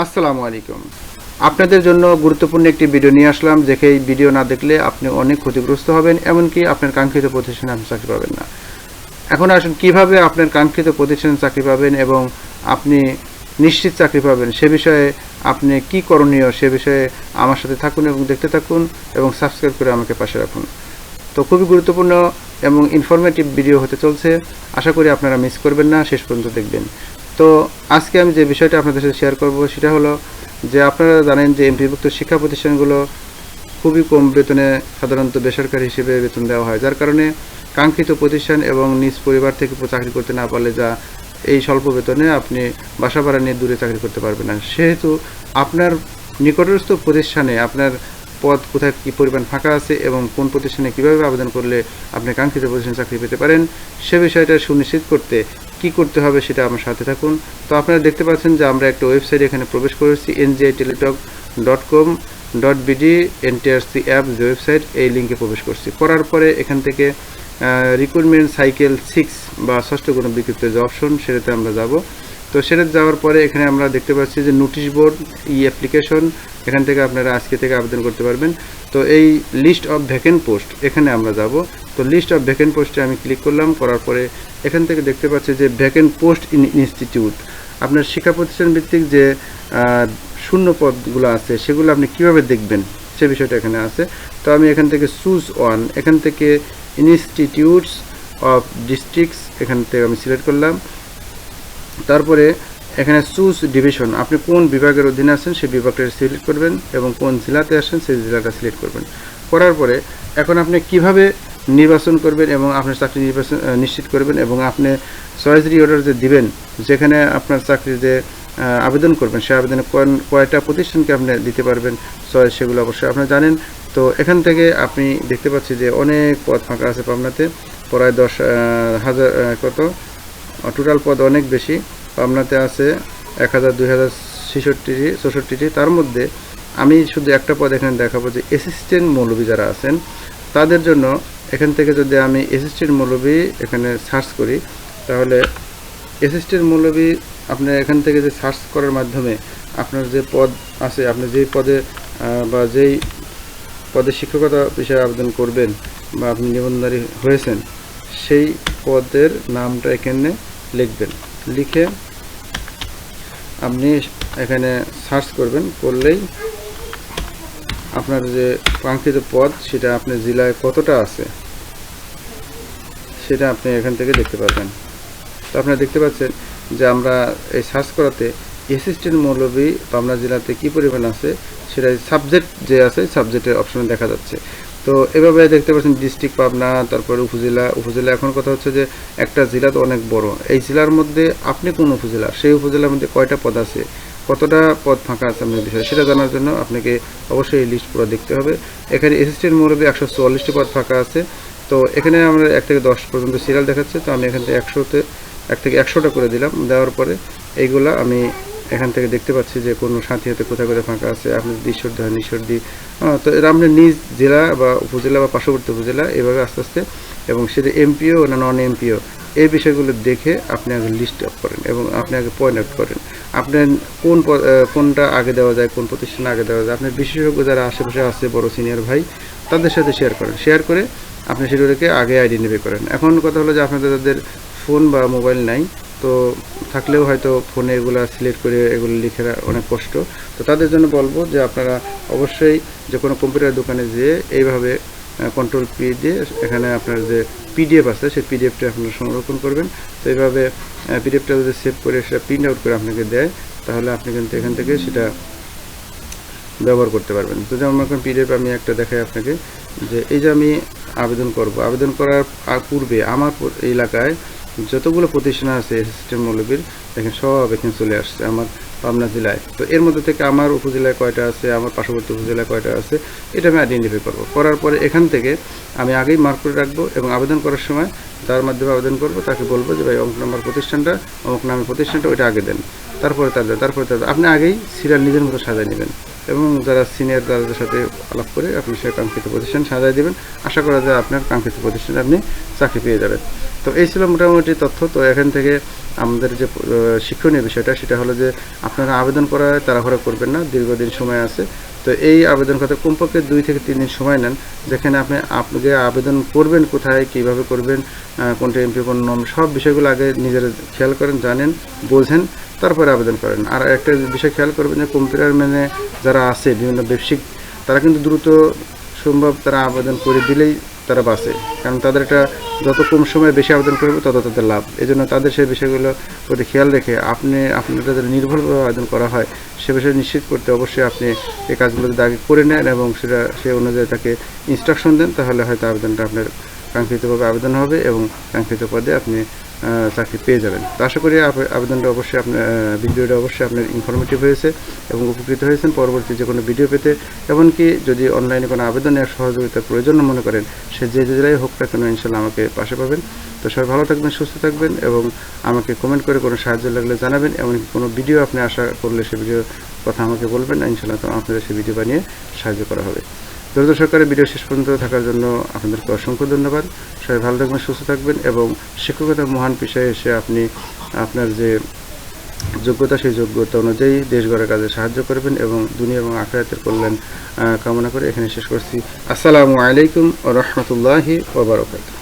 আসসালামু আলাইকুম। আপনাদের জন্য গুরুত্বপূর্ণ একটি ভিডিও নিয়ে আসলাম, দেখে এই ভিডিও না দেখলে আপনি অনেক ক্ষতিগ্রস্ত হবেন, এমনকি আপনার কাঙ্ক্ষিত প্রতিষ্ঠানে আপনি চাকরি পাবেন না। এখন আসুন, কীভাবে আপনার কাঙ্ক্ষিত প্রতিষ্ঠানে চাকরি পাবেন এবং আপনি নিশ্চিত চাকরি পাবেন, সে বিষয়ে আপনি কি করণীয় সে বিষয়ে আমার সাথে থাকুন এবং দেখতে থাকুন এবং সাবস্ক্রাইব করে আমাকে পাশে রাখুন। তো খুবই গুরুত্বপূর্ণ এবং ইনফরমেটিভ ভিডিও হতে চলছে। আশা করি আপনারা মিস করবেন না, শেষ পর্যন্ত দেখবেন। তো আজকে আমি যে বিষয়টা আপনাদের সাথে শেয়ার করব সেটা হলো যে আপনারা জানেন যে এমপিভুক্ত শিক্ষা প্রতিষ্ঠানগুলো খুবই কম বেতনে সাধারণত বেসরকারি হিসেবে বেতন দেওয়া হয়। যার কারণে কাঙ্ক্ষিত প্রতিষ্ঠান এবং নিজ পরিবার থেকে চাকরি করতে না পারলে যা এই স্বল্প বেতনে আপনি বাসা ভাড়া নিয়ে দূরে চাকরি করতে পারবেন না। সেহেতু আপনার নিকটস্থ প্রতিষ্ঠানে আপনার পদ কোথায় কী পরিমাণ ফাঁকা আছে এবং কোন প্রতিষ্ঠানে কীভাবে আবেদন করলে আপনি কাঙ্ক্ষিত প্রতিষ্ঠানে চাকরি পেতে পারেন, সে বিষয়টা সুনিশ্চিত করতে কি করতে হবে সেটা আমার সাথে থাকুন। তো আপনারা দেখতে পাচ্ছেন যে আমরা একটা ওয়েবসাইট এখানে প্রবেশ করেছি NGI Teletalk dot com dot BD NTRC app যে ওয়েবসাইট, এই লিঙ্কে প্রবেশ করছি। করার পরে এখান থেকে রিক্রুটমেন্ট সাইকেল সিক্স বা ষষ্ঠ কোনো বিকৃত যে অপশন সেটাতে আমরা যাব। তো সেটা যাওয়ার পরে এখানে আমরা দেখতে পাচ্ছি যে নোটিশ বোর্ড ই অ্যাপ্লিকেশন এখান থেকে আপনারা আজকে থেকে আবেদন করতে পারবেন। তো এই লিস্ট অফ ভ্যাকেন্ট পোস্ট এখানে আমরা যাব। তো লিস্ট অফ ভ্যাকেন্ট পোস্টে আমি ক্লিক করলাম, করার পরে এখান থেকে দেখতে পাচ্ছি যে ভ্যাকেন্ট পোস্ট ইন ইনস্টিটিউট আপনার শিক্ষা প্রতিষ্ঠান ভিত্তিক যে শূন্য পদগুলো আছে, সেগুলো আপনি কীভাবে দেখবেন? সে বিষয়টা এখানে আছে। তো আমি এখান থেকে চুজ ওয়ান এখান থেকে ইনস্টিটিউটস অফ ডিস্ট্রিক্টস এখান থেকে আমি সিলেক্ট করলাম। তারপরে এখানে চুজ ডিভিশন, আপনি কোন বিভাগের অধীনে আছেন সেই বিভাগটা সিলেক্ট করবেন এবং কোন জেলাতে আসেন সেই জেলাটা সিলেক্ট করবেন। করার পরে এখন আপনি কীভাবে নির্বাচন করবেন এবং আপনার চাকরি নির্বাচন নিশ্চিত করবেন এবং আপনি চয়েস অর্ডার যে দিবেন, যেখানে আপনার চাকরি যে আবেদন করবেন, সেই আবেদনে কয়টা প্রতিষ্ঠানকে আপনি দিতে পারবেন চয়েস সেগুলো অবশ্যই আপনি জানেন। তো এখান থেকে আপনি দেখতে পাচ্ছি যে অনেক পদ ফাঁকা আছে পাবনাতে, প্রায় দশ হাজার কত? টোটাল পদ অনেক বেশি। পাবনাতে আছে এক হাজার, দুই হাজার ছেষট্টিটি, চৌষট্টিটি। তার মধ্যে আমি শুধু একটা পদ এখানে দেখাবো যে অ্যাসিস্ট্যান্ট মৌলবী যারা আছেন, তাদের জন্য এখান থেকে যদি আমি অ্যাসিস্ট্যান্ট মৌলবী এখানে সার্চ করি, তাহলে অ্যাসিস্ট্যান্ট মৌলবী আপনার এখান থেকে যে সার্চ করার মাধ্যমে আপনার যে পদ আছে, আপনি যেই পদে বা যেই পদে শিক্ষকতা বিষয়ে আবেদন করবেন বা আপনি নিবন্ধনকারী হয়েছেন, সেই পদের নামটা এখানে লিখবেন। লিখে আপনি এখানে সার্চ করবেন, করলেই আপনার যে কাঙ্ক্ষিত পদ, সেটা আপনার জেলায় কতটা আছে, সেটা আপনি এখান থেকে দেখতে পাবেন তো আপনারা দেখতে পাচ্ছেন যে আমরা এই সার্চ করাতে অ্যাসিস্ট্যান্ট মৌলবী পাবনা জেলাতে কি পরিমাণ আছে, সেটা সাবজেক্ট যে আছে সাবজেক্টের অপশনে দেখা যাচ্ছে। তো এভাবে দেখতে পাচ্ছেন ডিস্ট্রিক্ট পাবনা, তারপরে উপজেলা। উপজেলা এখন কথা হচ্ছে যে একটা জেলা তো অনেক বড়। এই জেলার মধ্যে আপনি কোন উপজেলা? সেই উপজেলার মধ্যে কয়টা পদ আছে? কতটা পদ ফাঁকা আছে আপনার বিষয়ে? সেটা জানার জন্য আপনাকে অবশ্যই এই লিস্ট পুরো দেখতে হবে। এখানে অ্যাসিস্ট্যান্ট মৌলবী একশো চুয়াল্লিশটি পদ ফাঁকা আছে। তো এখানে আমরা এক থেকে দশ পর্যন্ত সিরিয়াল দেখাচ্ছে। তো আমি এখান থেকে একশোতে, এক থেকে একশোটা করে দিলাম। দেওয়ার পরে এইগুলা আমি এখান থেকে দেখতে পাচ্ছি যে কোনো সাথী হাতে কোথায় কোথায় ফাঁকা আছে। আপনি যদি ঈশ্বরদী ঈশ্বরদী আহ, তো এরা আপনি নিজ জেলা বা উপজেলা বা পার্শ্ববর্তী উপজেলা এভাবে আস্তে আস্তে এবং সেটা এমপিও না নন এমপিও এই বিষয়গুলো দেখে আপনি আগে লিস্ট আপ করেন এবং আপনি আগে পয়েন্ট আউট করেন। আপনার কোন কোনটা আগে দেওয়া যায় কোন প্রতিষ্ঠানে আগে দেওয়া যায় আপনার বিশেষজ্ঞ যারা আশেপাশে আছে বড় সিনিয়র ভাই তাদের সাথে শেয়ার করেন। শেয়ার করে আপনি সেগুলোকে আগে আইডেন্টিফাই করেন। এখন কথা হলো যে আপনাদের যাদের ফোন বা মোবাইল নাই। তো থাকলেও হয়তো ফোনে এগুলো সিলেক্ট করে এগুলো লিখে অনেক কষ্ট। তো তাদের জন্য বলব যে আপনারা অবশ্যই যে কোনো কম্পিউটার দোকানে যেয়ে এইভাবে কন্ট্রোল পি দিয়ে এখানে আপনার যে পিডিএফ আছে, সেই পিডিএফটা আপনারা সংরক্ষণ করবেন। তো এইভাবে পিডিএফটা যদি সেভ করে সেটা প্রিন্ট আউট করে আপনাকে দেয়, তাহলে আপনি কিন্তু এখান থেকে সেটা ব্যবহার করতে পারবেন। তো যেমন এখন পিডিএফ আমি একটা দেখাই আপনাকে, যে এই যে আমি আবেদন করব। আবেদন করার পূর্বে আমার এলাকায় যতগুলো প্রতিষ্ঠান আছে সিস্টেম মৌলবীর দেখেন সব এখানে চলে আসছে আমার পাবনা জেলায় তো এর মধ্যে থেকে আমার উপজেলায় কয়টা আছে আমার পার্শ্ববর্তী উপজেলায় কয়টা আছে এটা আমি আইডেন্টিফাই করব করার পরে এখান থেকে আমি আগেই মার্ক করে রাখব এবং আবেদন করার সময় যার মাধ্যমে আবেদন করব তাকে বলব যে ভাই অমুক নাম্বার প্রতিষ্ঠানটা অমুক নামের প্রতিষ্ঠানটা ওইটা আগে দেন তারপরে তারপরে তাদের আপনি আগেই সিরিয়াল নিজের মতো সাজায় নেবেন এবং যারা সিনিয়র তাদের সাথে আলাপ করে আপনি সে কাঙ্ক্ষিত প্রতিষ্ঠান সাজায় দেবেন, আশা করা যায় আপনার কাঙ্ক্ষিত প্রতিষ্ঠানে আপনি চাকরি পেয়ে যাবেন। তো এই ছিল মোটামুটি তথ্য। তো এখান থেকে আমাদের যে শিক্ষণীয় বিষয়টা, সেটা হলো যে আপনারা আবেদন করার তাড়াহুড়া করবেন না, দীর্ঘদিন সময় আছে। তো এই আবেদন করতে কমপক্ষে দুই থেকে তিন দিন সময় নেন, যেখানে আপনি আপনাকে আবেদন করবেন কোথায়, কীভাবে করবেন কোনটা এমপি কোন নম সব বিষয়গুলো আগে নিজেরা খেয়াল করেন, জানেন, বোঝেন। তারপরে আবেদন করেন। আর একটা বিষয় খেয়াল করবেন যে কম্পিউটার ম্যানে যারা আছে, বিভিন্ন ব্যবসায়িক, তারা কিন্তু দ্রুত সম্ভব তারা আবেদন করে দিলেই তারা বাঁচে। কারণ তাদের এটা যত কম সময়ে বেশি আবেদন করবে, তত তাদের লাভ। এই জন্য তাদের সেই বিষয়গুলো প্রতি খেয়াল রেখে আপনি আপনার যাতে নির্ভরভাবে আবেদন করা হয়, সে বিষয়ে নিশ্চিত করতে অবশ্যই আপনি এই কাজগুলো যদি আগে করে নেন এবং সেটা, সে অনুযায়ী তাকে ইনস্ট্রাকশন দেন, তাহলে হয়তো আবেদনটা আপনার কাঙ্ক্ষিতভাবে আবেদন হবে এবং কাঙ্ক্ষিত পদে আপনি চাকরি পেয়ে যাবেন। তো আশা করি আবেদনটা অবশ্যই আপনার ভিডিওটা অবশ্যই আপনার ইনফরমেটিভ হয়েছে এবং উপকৃত হয়েছেন। পরবর্তী যে কোনো ভিডিও পেতে। এমনকি যদি অনলাইনে কোনো আবেদনের সহযোগিতার প্রয়োজন মনে করেন, সে যে জেলায় হোক না কেন ইনশাল্লাহ আমাকে পাশে পাবেন। তো সবাই ভালো থাকবেন, সুস্থ থাকবেন এবং আমাকে কমেন্ট করে কোনো সাহায্য লাগলে জানাবেন। এমনকি কোনো ভিডিও আপনি আশা করলে সে ভিডিওর কথা আমাকে বলবেন ইনশাল্লাহ তো আপনাদের সেই ভিডিও বানিয়ে সাহায্য করা হবে। দূরদর্শক সরকারের ভিডিও শেষ পর্যন্ত থাকার জন্য আপনাদেরকে অসংখ্য ধন্যবাদ। সবাই ভালো থাকবেন, সুস্থ থাকবেন এবং শিক্ষকতার মহান পেশায় এসে আপনি আপনার যে যোগ্যতা, সেই যোগ্যতা অনুযায়ী দেশ গড়ার কাজে সাহায্য করবেন এবং দুনিয়া এবং আখেরাতের কল্যাণ কামনা করে এখানে শেষ করছি। আসসালামু আলাইকুম ও রহমতুল্লাহি ওবরাকাত